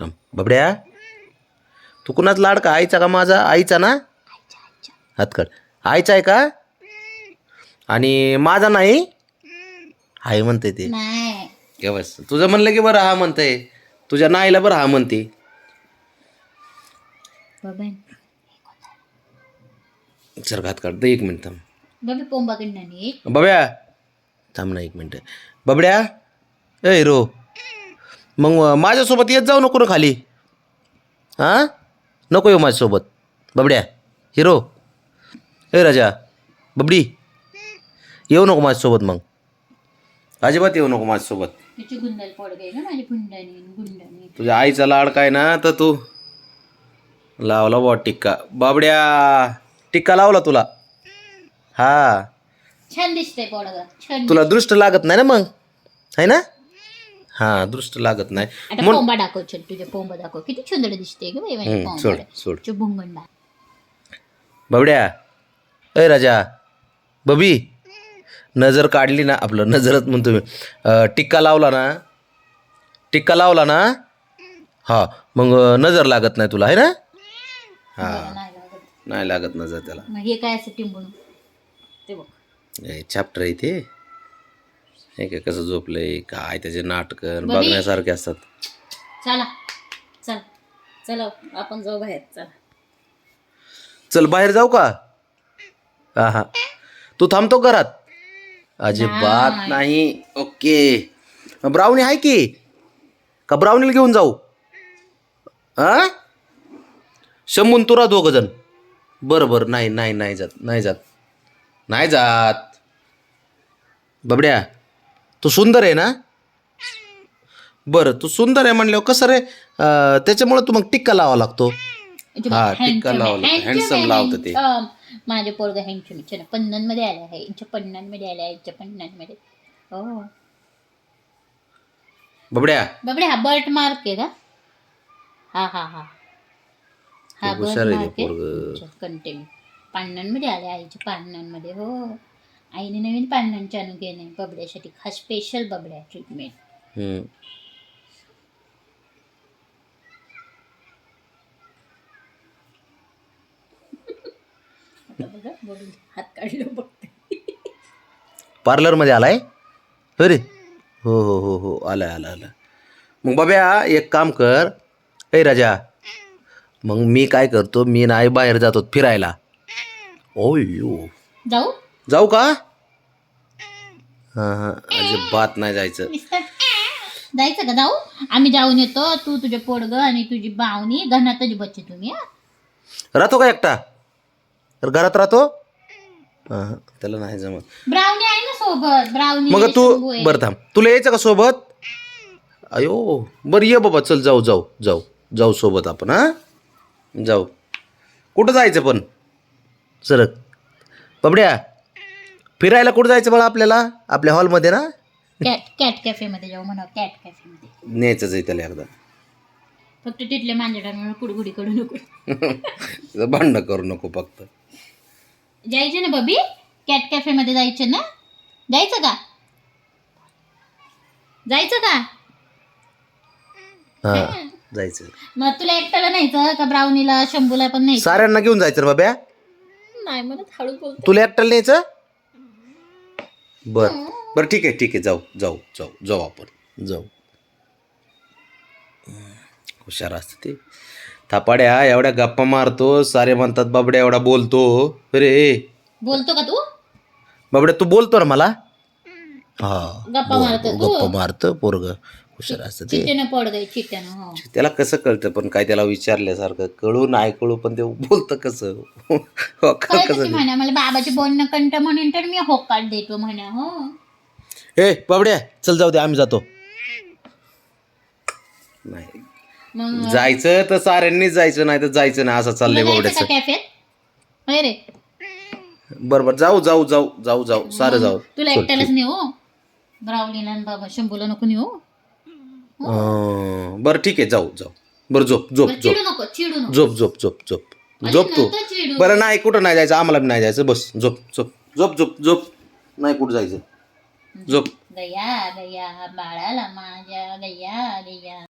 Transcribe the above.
थांब. बबड्या तू कुणाच लाडका आईचा का माझा? आईचा ना? हात काढ. आईचा आहे का? आणि माझा नाही? आई म्हणते ते. के बस. तुझं म्हणलं की बरं हा म्हणते तुझ्या नाईला बरं हा म्हणते. सर हात काढ. दे एक मिनिट थांब. बब्या थांब ना एक मिनिट. बबड्या ए हिरो मग माझ्यासोबत येत जाऊ नको ना खाली. हां? नको येऊ माझ्यासोबत. बबड्या हिरो. ए राजा. बबडी. येऊ नको माझ्यासोबत मग. अजिबात येऊ नको माझ्यासोबत. तिची गुंडल पड गई ना माझी गुंडानी गुंडानी तुझ्या आईचा लाड काय ना तर तू लावला बॉ टिक्का. बाबड्या टिक्का लावला तुला. हा. छान दिसतंय पोडगा छान तुला दृष्ट लागत नाही ना मग? आहे ना? हा दृष्ट लागत नाही. आता म्हण- पोंबा दाखव चल तुझे पोंबा दाखव. किती सुंदर दिसते ग बाई माझी हम्म, सोड पोंबा सोड चुबुंगंडा बाबड्या. अय राजा. बबी. नजर काढली ना आपलं नजरच म्हणतो मी. अं, टिक्का लावला ना? टिक्का लावला ना? हा मग अं, नजर लागत नाही तुला आहे ना? हा. नाही लागत. नाही लागत नजर त्याला. मग हे काय असं टिंबून? ते बघ. चॅप्टर आहे ते. हे काय कसं झोपलंय? काय? त्याचे नाटकं. बघण्यासारखे असतात. चला. चल. चला आपण जाऊ बाहेर. चला. चल बाहेर जाऊ का? हा हा तू थांबतो घरात? अजिबात नाही. ओके. ब्राउनी आहे की? का ब्राउनीला घेऊन जाऊ? हा शंभून तुरा दोघ जण. बरं बरं. नाही नाही नाही जात. नाही जात. नाही जात. बबड्या. तू सुंदर आहे ना? बरं तू सुंदर आहे म्हणल्यावर कसं रे? त्याच्यामुळे तू मग टिक्का लावा लागतो. हा, टिक्का handsome handsome आहे, लावतं ते. माझे पोरग हँडसम इच्छा पन्नांमध्ये आले आहे. इच्छा पन्नांमध्ये आले आहे. इच्छा पन्नांमध्ये. हो. बबड्या. बाबडे हा बर्ट मार्क आहे का? हा हा हा. हा बर्ट मार्क. आहे. कंटेन पान्नांमध्ये आले आईच्या पान्नांमध्ये. हो. आईने नवीन चालू केले बबड्यासाठी हा स्पेशल बबड्या ट्रीटमेंट हम्म. आता बघा बोलून हात काढलं बघते. पार्लरमध्ये आलाय? अरे हो हो हो हो आलाय आला आला मग बाब्या एक काम कर. ए राजा मग मी काय करतो? मी नाही बाहेर जातो फिरायला. ओ यो जाऊ? जाऊ का? हां हां. अजिबात नाही जायचं. जायचं का? जाऊ. आम्ही जाऊन येतो. तू तुझे पोडग आणि तुझी बावणी घनातच बच्चे तुम्ही हा? राहतो का एकटा? तर घरात राहतो? हां हां. त्याला नाही जमत. ब्राउनी आहे ना सोबत. ब्राउनी मग तू आहे. बरं थांब. तुला यायचं का सोबत? अयो बरं ये बाबा. चल जाऊ जाऊ जाऊ. जाऊ सोबत आपण हां? जाऊ. कुठं जायचं पण? सरक. बबड्या फिरायला कुठं जायचं बाळा आपल्याला? आपल्या हॉलमध्ये ना? कॅट कॅट कॅफे मध्ये जाऊ म्हणा कॅट कॅफे मध्ये न्यायचंच आहे त्याला एकदा. फक्त तिथले मांजरांवर कुडकुडी करू नको. भांडणं करू नको फक्त. जायचे ना बबी कॅट कॅफे मध्ये जायचे ना? जायचं का? जायचं का? हां जायचं. मग तुला एकट्याला न्यायचं का ब्राउनीला शंभूला पण न्यायचं? साऱ्यांना घेऊन जायचं रे बाब्या नाही मला हळू बोल तुला एकट्याला न्यायचं? बरं. बरं ठीक आहे ठीक आहे. जाऊ जाऊ जाऊ जाऊ आपण. जाऊ. हुशार असतं ते. थापाड्या एवढ्या गप्पा मारतो सारे म्हणतात बाबड्या एवढा बोलतो. अरे. बोलतो का तू? बाबड्या तू बोलतो ना मला? हा गप्पा बोल, मारतो. बोल, तू? गप्पा मारतं पोरग. हुशार असतं ते. पड गई हो. त्याला कसं कळतं? पण काय त्याला विचारल्यासारखं. कळू नाही कळू पण ते बोलतं कसं? हो कसं की म्हणा मला बाबाचे बोलणं कंट म्हणून तर मी होकार देतो म्हणा हो. ए बाबड्या चल जाऊ दे आम्ही जातो. नाही. मग जायचं तर साऱ्यांनीच जायचं नाही तर जायचं नाही. असं चाललंय जायचं बाबड्याचं का कॅफेत होय रे. बरं बरं. जाऊ जाऊ जाऊ जाऊ जाऊ. सारं जाऊ. तुला चल, एकट्यालाच नेऊ ब्राउनीला आणि बाबा शंभूला नको नेऊ अं, बरं ठीक आहे जाऊ जाऊ. बरं झोप झोप बरं, झोप. चिडू नको चिडू नको. झोप झोप झोप झोप. झोप तू. नंतर चिडू. बरं नाही कुठं नाही जायचं? आम्हाला बी नाही जायचं. बस झोप झोप झोप झोप झोप. नाही कुठं जायचं? झोप. गया गया बाळाला माझ्या गया गया.